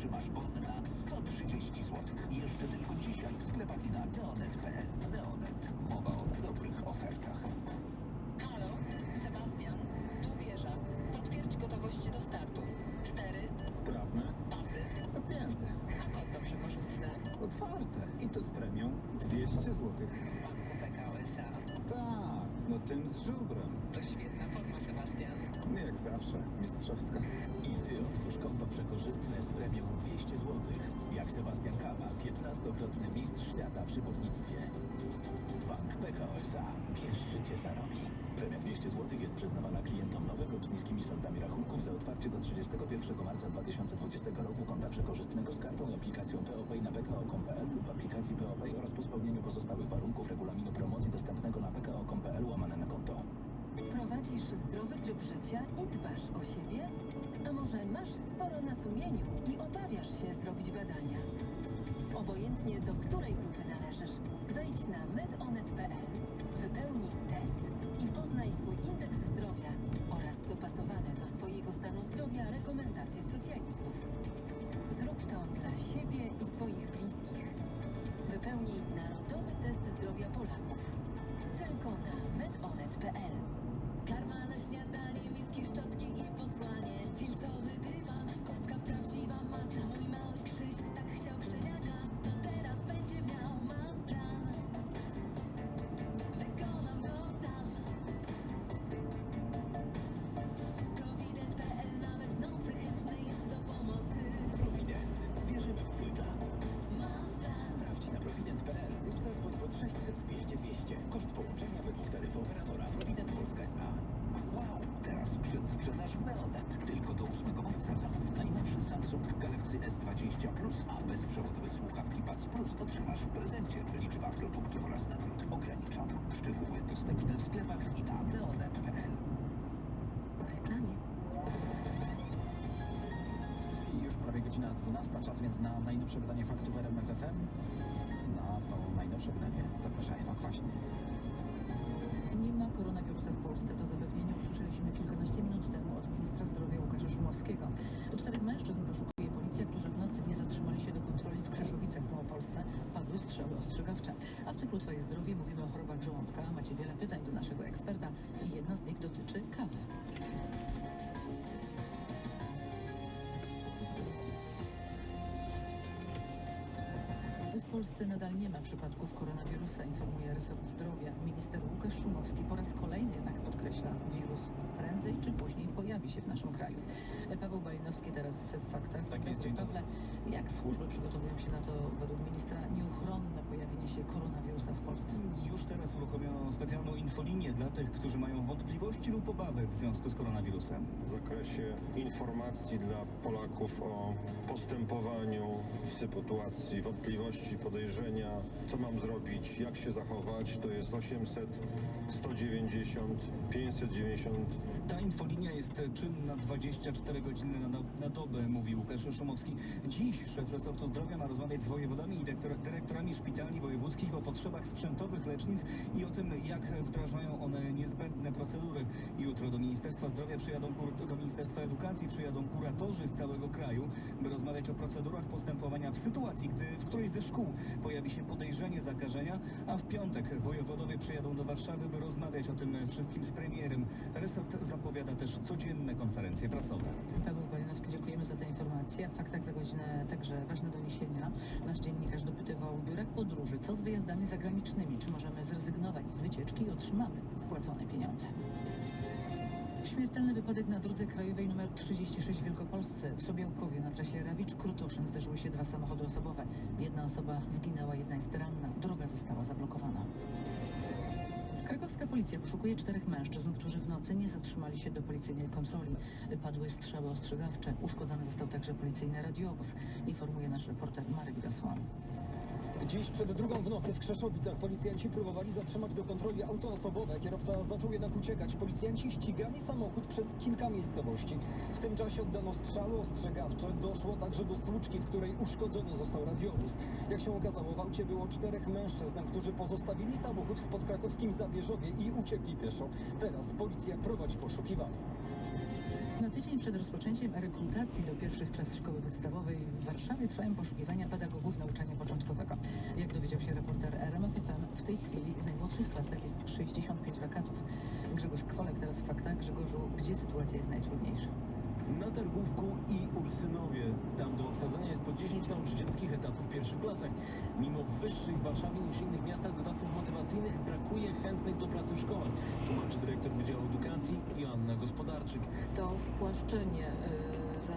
otrzymasz bon na 130 zł. Jeszcze tylko dzisiaj w sklepach i na neonet.pl. Neonet. Mowa o dobrych ofertach. Halo, Sebastian, tu wieża. Potwierdź gotowość do startu. Stery, Sprawne, pasy, zapięte, a konto przekorzystne. otwarte i to z premią 200 zł. Banku PKO SA. Tak, no tym z żubrem. To świetna forma, Sebastian. Jak zawsze, mistrzowska. I ty otwórz konto przekorzystne z premią 200 zł. Jak Sebastian Kama, 15-krotny mistrz świata w szybownictwie. Bank PKO SA. Wiesz, życie zarobi. Premia 200 zł jest przyznawana klientom nowym lub z niskimi sądami rachunków za otwarcie do 31 marca 2020 roku konta przekorzystnego z kartą i aplikacją POPay na pko.pl lub aplikacji POPay oraz po spełnieniu pozostałych warunków regulaminu promocji dostępnego na pko.pl łamane na konto. Prowadzisz zdrowy tryb życia i dbasz o siebie? A może masz sporo na sumieniu i obawiasz się zrobić badania? Obojętnie do której grupy należysz, wejdź na medonet.pl, wypełnij test i poznaj swój indeks prawie godzina 12, czas więc na najnowsze wydanie faktu w RMF FM. Na to najnowsze wydanie zaprasza Ewa Kwaśny. Nie ma koronawirusa w Polsce. To zapewnienie usłyszeliśmy kilkanaście minut temu od ministra zdrowia Łukasza Szumowskiego. Czterech mężczyzn poszukuje policja, którzy w nocy nie zatrzymali się do kontroli w Krzeszowicach w Małopolsce. Padły strzały ostrzegawcze. A w cyklu Twoje zdrowie mówimy o chorobach żołądka. Macie wiele pytań do naszego eksperta i jedno z nich dotyczy kawy. Polsce nadal nie ma przypadków koronawirusa, informuje resort zdrowia. Minister Łukasz Szumowski po raz kolejny jednak podkreśla, wirus prędzej czy później pojawi się w naszym kraju. Paweł Balinowski teraz w faktach. Tak jest. Pawle, jak służby przygotowują się na to według ministra nieuchronne pojawienie się koronawirusa w Polsce? Już teraz uruchomiono specjalną infolinię dla tych, którzy mają wątpliwości lub obawy w związku z koronawirusem. w zakresie informacji dla Polaków o postępowaniu sytuacji wątpliwości, podejrzenia, co mam zrobić, jak się zachować, to jest 800 190 590 Ta infolinia jest czynna 24 godziny na, na dobę, mówi Łukasz Szumowski. Dziś szef resortu zdrowia ma rozmawiać z wojewodami i dyrektor, dyrektorami szpitali wojewódzkich o potrzebach sprzętowych lecznic i o tym, jak wdrażają one niezbędne procedury. Jutro do Ministerstwa Zdrowia przyjadą do Ministerstwa Edukacji przyjadą kuratorzy z całego kraju, by rozmawiać o procedurach postępowania w sytuacji, gdy w którejś ze szkół pojawi się podejrzenie zakażenia, a w piątek wojewodowie przyjadą do Warszawy, by rozmawiać o tym wszystkim z premierem. Resort zapowiada też codzienne konferencje prasowe. Paweł Balinowski, dziękujemy za te informacje. W faktach za godzinę także ważne doniesienia. Nasz dziennikarz dopytywał w biurach podróży, co z wyjazdami zagranicznymi, czy możemy zrezygnować z wycieczki i otrzymamy wpłacone pieniądze. Śmiertelny wypadek na drodze krajowej nr 36 w Wielkopolsce. W Sobiałkowie na trasie Rawicz-Krutoszyn zderzyły się dwa samochody osobowe. Jedna osoba zginęła, jedna jest ranna. Droga została zablokowana. Krakowska policja poszukuje czterech mężczyzn, którzy w nocy nie zatrzymali się do policyjnej kontroli. Padły strzały ostrzegawcze. Uszkodzony został także policyjny radiowóz, informuje nasz reporter Marek Wiosła. Dziś przed drugą w nocy w Krzeszowicach policjanci próbowali zatrzymać do kontroli auto osobowe. Kierowca zaczął jednak uciekać. Policjanci ścigali samochód przez kilka miejscowości. W tym czasie oddano strzały ostrzegawcze. Doszło także do stłuczki, w której uszkodzony został radiowóz. Jak się okazało, w aucie było czterech mężczyzn, którzy pozostawili samochód w podkrakowskim Zabierzowie i uciekli pieszo. Teraz policja prowadzi poszukiwania. Na tydzień przed rozpoczęciem rekrutacji do pierwszych klas szkoły podstawowej w Warszawie trwają poszukiwania pedagogów nauczania początkowego. Jak dowiedział się reporter RMFFM, w tej chwili w najmłodszych klasach jest 65 wakatów. Grzegorz Kwolek teraz w faktach. Grzegorzu, gdzie sytuacja jest najtrudniejsza? Na Targówku i Ursynowie. Tam do obsadzenia jest po 10 nauczycielskich etatów w pierwszych klasach. Mimo wyższych w Warszawie niż innych miastach dodatków motywacyjnych brakuje chętnych do pracy w szkołach. Tłumaczy dyrektor Wydziału Edukacji Joanna Gospodarczyk. to spłaszczenie y, zarobków y, z